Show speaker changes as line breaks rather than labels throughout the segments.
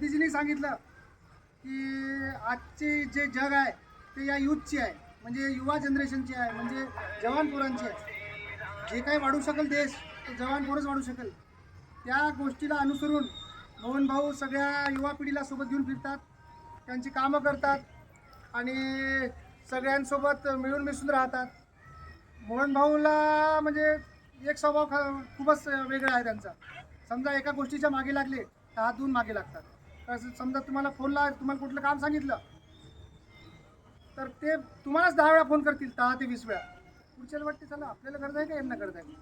मोदीजींनी सांगितलं की आजचे जे जग आहे ते या यूथची आहे म्हणजे युवा जनरेशनची आहे म्हणजे जवान पोरांची आहे. जे काही वाढू शकेल देश ते जवान पोरच वाढू शकेल. त्या गोष्टीला अनुसरून मोहन भाऊ सगळ्या युवा पिढीला सोबत घेऊन फिरतात त्यांची कामं करतात आणि सगळ्यांसोबत मिळून मिसळून राहतात. मोहन भाऊला म्हणजे एक स्वभाव ख- खूपच वेगळा आहे त्यांचा. समजा एका गोष्टीच्या मागे लागले तर हात धुवून मागे लागतात. समजा तुम्हाला फोनला तुम्हाला कुठलं काम सांगितलं तर ते तुम्हालाच दहा वेळा फोन करतील दहा ते वीस वेळा. पुढच्याला वाटते चला आपल्याला गरज आहे का यांना गरज आहे?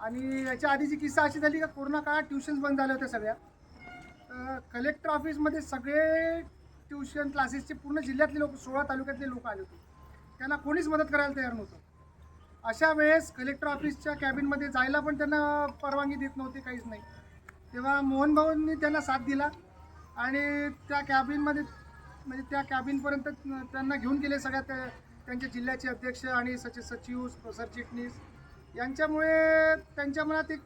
आणि याच्या आधीची किस्सा अशी झाली का कोरोना काळात ट्युशन्स बंद झाल्या होत्या सगळ्या. तर कलेक्टर ऑफिसमध्ये सगळे ट्युशन क्लासेसचे पूर्ण जिल्ह्यातले लोक सोळा तालुक्यातले लोक आले होते. त्यांना कोणीच मदत करायला तयार नव्हतं. अशा वेळेस कलेक्टर ऑफिसच्या कॅबिनमध्ये जायला पण त्यांना परवानगी देत नव्हती काहीच नाही. तेव्हा मोहन भाऊंनी त्यांना साथ दिला. आणि त्या कॅबिनमध्ये म्हणजे त्या कॅबिनपर्यंत त्यांना घेऊन गेले सगळ्या त्या त्यांच्या जिल्ह्याचे अध्यक्ष आणि सचिव सचिव सरचिटणीस यांच्यामुळे त्यांच्या मनात एक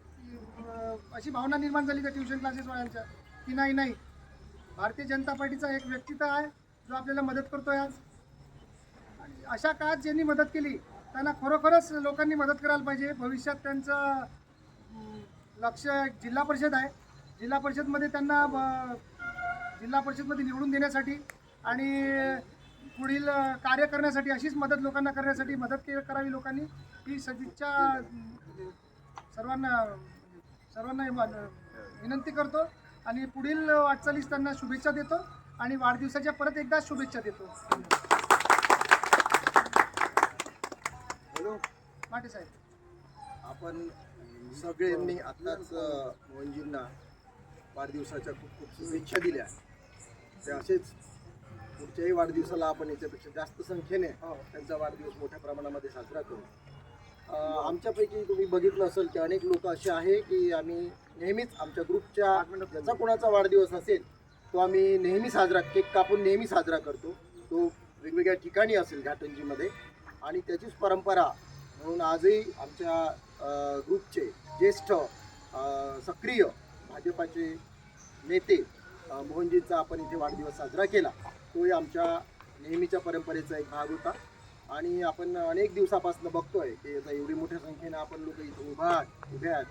अशी भावना निर्माण झाली त्या ट्युशन क्लासेसवाल्यांच्या की नाही नाही. भारतीय जनता पार्टीचा एक व्यक्तित्व आहे जो आपल्याला मदत करतोय आज. आणि अशा काळात ज्यांनी मदत केली त्यांना खरोखरच लोकांनी मदत करायला पाहिजे. भविष्यात त्यांचं लक्ष जिल्हा परिषद आहे. जिल्हा परिषदमध्ये त्यांना ब- जिल्हा परिषदमध्ये निवडून देण्यासाठी आणि पुढील कार्य करण्यासाठी अशीच मदत लोकांना करण्यासाठी मदत के करावी लोकांनी. ही सदिच्छा सर्वांना सर्वांना विनंती करतो आणि पुढील वाटचालीस त्यांना शुभेच्छा देतो आणि वाढदिवसाच्या परत एकदा शुभेच्छा देतो.
हॅलो.
माटे साहेब.
आपण सगळ्यांनी आत्ताच मोहनजींना वाढदिवसाच्या खूप खूप शुभेच्छा दिल्या. ते असेच पुढच्याही वाढदिवसाला आपण याच्यापेक्षा जास्त संख्येने त्यांचा वाढदिवस मोठ्या प्रमाणामध्ये साजरा करू. आमच्यापैकी तुम्ही बघितलं असेल की अनेक लोक असे आहे की आम्ही नेहमीच आमच्या ग्रुपच्या ज्याचा कोणाचा वाढदिवस असेल तो आम्ही नेहमी साजरा केक कापून नेहमी साजरा करतो. तो वेगवेगळ्या ठिकाणी असेल घाटंजीमध्ये आणि त्याचीच परंपरा म्हणून आजही आमच्या ग्रुपचे ज्येष्ठ सक्रिय भाजपाचे नेते मोहनजींचा आपण इथे वाढदिवस साजरा केला तोही आमच्या नेहमीच्या परंपरेचा एक भाग होता. आणि आपण अनेक दिवसापासून बघतोय की आता एवढी मोठ्या संख्येनं आपण लोक इथे उभा आहात, उभे आहेत.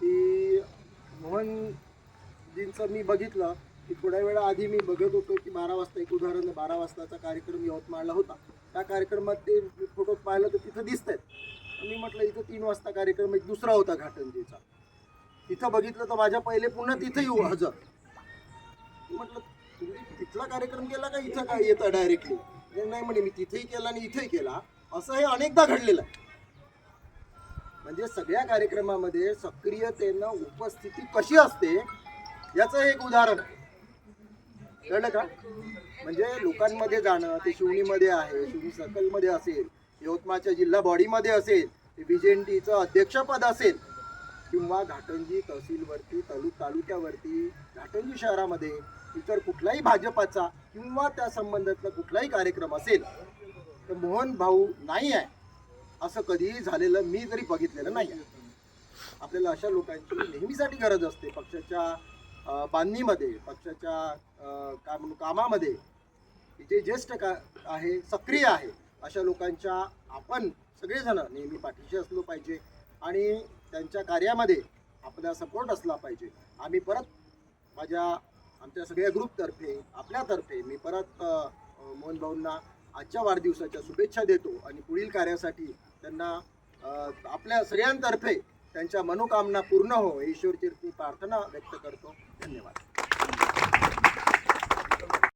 की मोहनजींचं मी बघितलं की थोड्या वेळा आधी मी बघत होतो की बारा वाजता एक उदाहरण बारा वाजताचा कार्यक्रम यवतमाळला होता. त्या कार्यक्रमात ते फोटो पाहिलं तर तिथं दिसत आहेत मी म्हटलं इथं तीन वाजता कार्यक्रम एक दुसरा होता घाटंजीचा. तिथं बघितलं तर माझ्या पहिले पुन्हा तिथं येऊ हजर. म्हटलं तुम्ही तिथला कार्यक्रम केला का इथं काय येतं डायरेक्टली नाही म्हणे मी तिथेही केला आणि इथेही केला. असं हे अनेकदा घडलेलं आहे. म्हणजे सगळ्या कार्यक्रमामध्ये सक्रियतेनं उपस्थिती कशी असते याचं एक उदाहरण आहे. कळलं का? म्हणजे लोकांमध्ये जाणं ते शिवणीमध्ये आहे शिवणी सर्कलमध्ये असेल यवतमाळच्या जिल्हा बॉडीमध्ये असेल ते बीजेंटीचं अध्यक्षपद असेल किंवा घाटंजी तहसीलवरती तालु तालुक्यावरती घाटंजी शहरामध्ये इतर कुठलाही भाजपाचा किंवा त्या संबंधातला कुठलाही कार्यक्रम असेल तर मोहन भाऊ नाही आहे. असं कधीही झालेलं मी तरी बघितलेलं नाही आहे. आपल्याला अशा लोकांची नेहमीसाठी गरज असते. पक्षाच्या बांधणीमध्ये पक्षाच्या काय म्हणू कामामध्ये. जे ज्येष्ठ का आहे सक्रिय आहे अशा लोकांच्या आपण सगळेजण नेहमी पाठीशी असलो पाहिजे. आणि त्यांच्या कार्यामध्ये आपला सपोर्ट असला पाहिजे. आम्ही परत माझ्या आमच्या सगळ्या ग्रुपतर्फे आपल्यातर्फे मी परत मोहन भाऊंना आजच्या वाढदिवसाच्या शुभेच्छा देतो आणि पुढील कार्यासाठी त्यांना आपल्या सगळ्यांतर्फे त्यांच्या मनोकामना पूर्ण हो ईश्वरची प्रार्थना व्यक्त करतो. धन्यवाद.